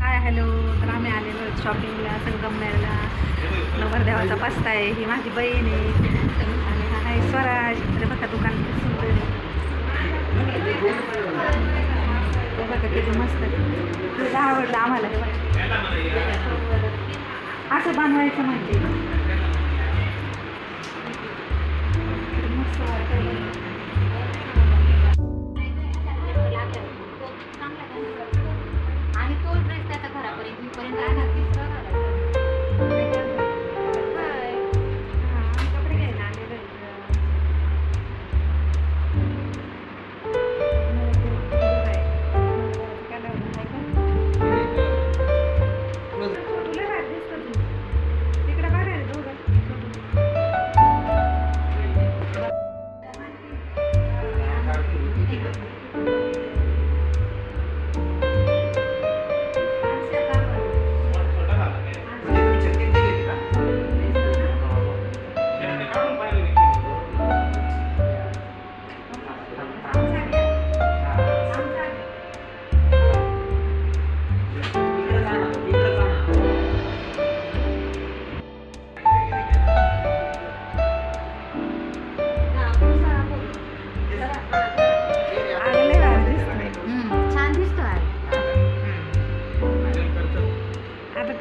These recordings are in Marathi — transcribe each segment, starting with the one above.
Hi hello. तर आम्ही आलेलो आहोत शॉपिंगला संगमनेरला. नवरदेवाचा पस्ता आहे ही माझी बहीण आहे. आणि हा आहे स्वराज. अरे बघा दुकान किती सुंदर आहे. बघा किती मस्त आहे. तुला आवडलं आम्हाला. हे असं बनवायचं म्हणते.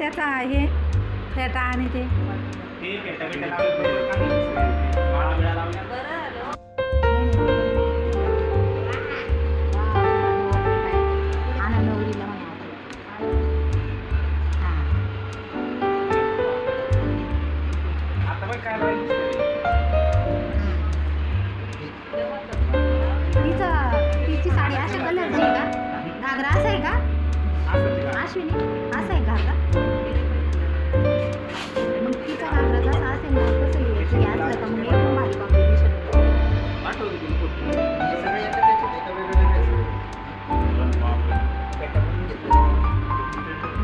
त्याचा आहे. फेटा आणि ते. हा. तिचं तिची साडी अशा कलरची आहे का? घागरा असा आहे का? अश्विनी. हे असलं का मग एकदम भारी कॉम्बिनेशन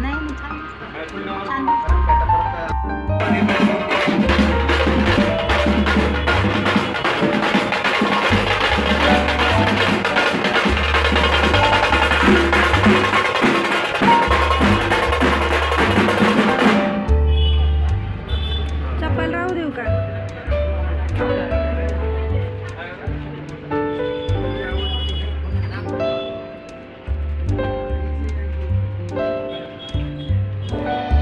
नाही नाही छान दिसतं छान दिसतं